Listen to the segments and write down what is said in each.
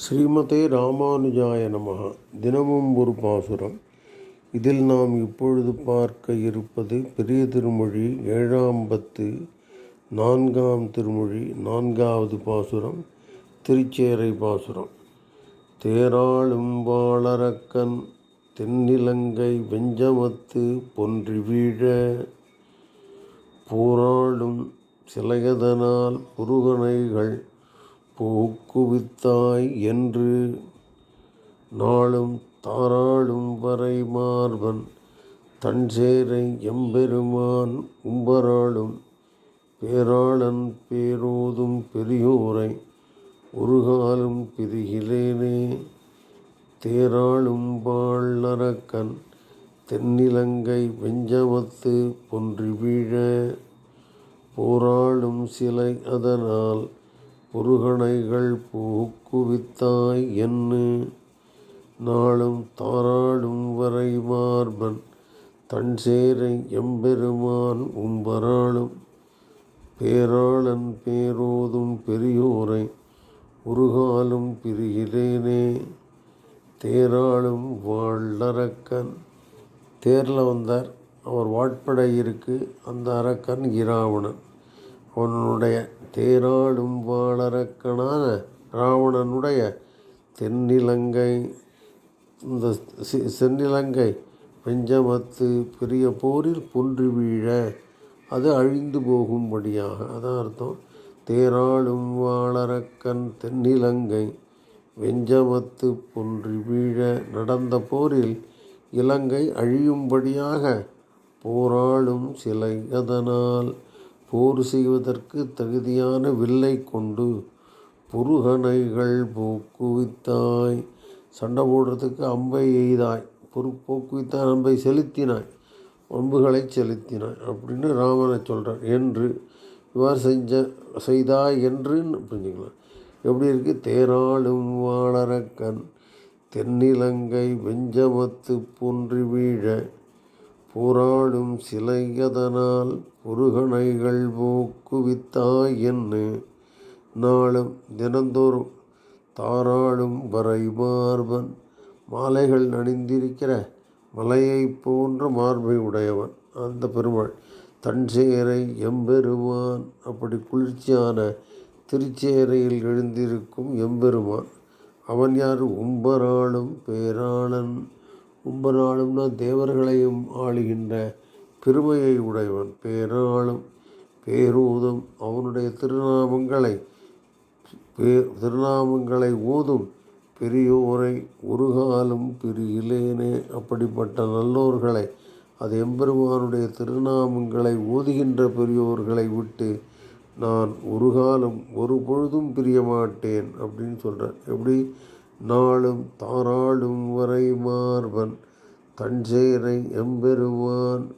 ஸ்ரீமதே ராமானுஜாய நமः தினமும் ஒரு பாசுரம். இதில் நாம் இப்பொழுது பார்க்க இருப்பது பெரிய திருமொழி ஏழாம் பத்து நான்காம் திருமொழி நான்காவது பாசுரம் திருச்சேரை பாசுரம். தேராளும் வாளரக்கன் தென்னிலங்கை வெஞ்சமத்து பொன்றி வீழ போராளும் சிலையதனால் புருகனைகள் போக்குவித்தாய் என்று நாளும் தாராளும் வரை மார்பன் தஞ்சேரை எம்பெருமான் உம்பராளும் பேராளன் பேரோதும் பெரியோரை ஒருகாலும் பிரிகிலேனே. தேராளும் வாழறக்கன் தென்னிலங்கை வெஞ்சமத்து பொன்றி வீழ போராளும் சிலை அதனால் புருகணைகள் பூக்குவித்தாய் என்ன நாளும் தாராளும் வரை மார்பன் தன் சேரை எம்பெருமான் உம்பராளும். பேராளன் பேரோதும் பெரியோரை உருகாலும் பிரிகிறேனே. தேராளும் வாழறக்கன் தேரில் வந்தார். அவர் வாட்படை இருக்கு. அந்த அரக்கன் இராவணன். அவனுடைய தேராடும் வாழரக்கனான ராவணனுடைய தென்னிலங்கை இந்த சென்னிலங்கை பெஞ்சமத்து பெரிய போரில் பொன்று வீழ அது அழிந்து போகும்படியாக அதான் அர்த்தம். தேராளும் வாழரக்கன் தென்னிலங்கை வெஞ்சமத்து பொன்றி வீழ நடந்த போரில் இலங்கை அழியும்படியாக போராளும் சிலை அதனால். போர் செய்வதற்கு தகுதியான வில்லை கொண்டு புருகனைகள் போக்குவித்தாய். சண்டை போடுறதுக்கு அம்பை எய்தாய். பொறு போக்குவித்தாய் அம்பை செலுத்தினாய். அம்புகளை செலுத்தினாய் அப்படின்னு ராமனை சொல்கிறார் என்று இவ்வாறு செஞ்ச செய்தாய் என்று புரிஞ்சுக்கலாம். எப்படி இருக்குது தேராளும் வாழறக்கன் தென்னிலங்கை வெஞ்சமத்து பொன்றி வீழ போராடும் சிலையதனால் புருகணைகள் போக்குவித்தாய் என்ன நாளும் தினந்தோறும் தாராளும் வரை மார்பன். மாலைகள் அணிந்திருக்கிற மலையைப் போன்ற மார்பை உடையவன் அந்த பெருமாள் தன்சேரை எம்பெருமான் அப்படி குளிர்ச்சியான திருச்சேரையில் எழுந்திருக்கும் எம்பெருமான். அவன் யார்? உம்பராளும் பேராளன். உம்பராளும்னா தேவர்களையும் ஆளுகின்ற பெருமையை உடையவன். பேராளும் பேரூதும் அவனுடைய திருநாமங்களை பேர் திருநாமங்களை ஓதும் பெரியோரை ஒரு காலம் பிரியிலேனே. அப்படிப்பட்ட நல்லோர்களை அது எம்பெருமானுடைய திருநாமங்களை ஓதுகின்ற பெரியோர்களை விட்டு நான் ஒரு காலம் ஒரு பொழுதும் பிரியமாட்டேன் அப்படின்னு சொல்கிறேன் எப்படி? நாளும் தாராளும் வரை மார்பன் தஞ்சேரை எம்பெருவான்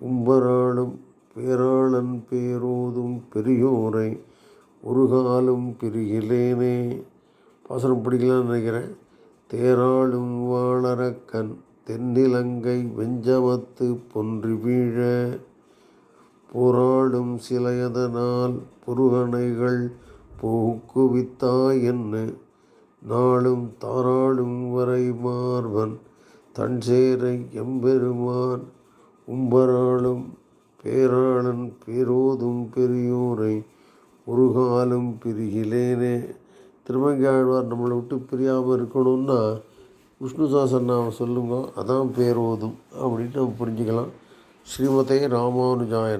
உம்பராளும் பேராளன் பேரோதும் பெரியோரை ஒரு காலும் பிரிகிலேனே பாசனம் பிடிக்கலான்னு நினைக்கிறேன். தேராளும் வாழறக்கன் தென்னிலங்கை வெஞ்சமத்து பொன்றி வீழ. போராடும் சிலையதனால் புருகனைகள் போக்குவித்தாய் என்ன? நாளும் தாராளும் வரை மார்பன் தன்சேரை எம்பெருமான். உம்பராளும் பேராளன் பேரோதும் பெரியோரை ஒரு காலம் பிரிகிலேனே. திருமங்கையாழ்வார் நம்மளை விட்டு பிரியாமல் இருக்கணும்னா விஷ்ணுதாசன் நாம் சொல்லுங்க அதான் பேரோதும். அப்படின்ட்டு நம்ம புரிஞ்சுக்கலாம். ஸ்ரீமதே ராமானுஜாய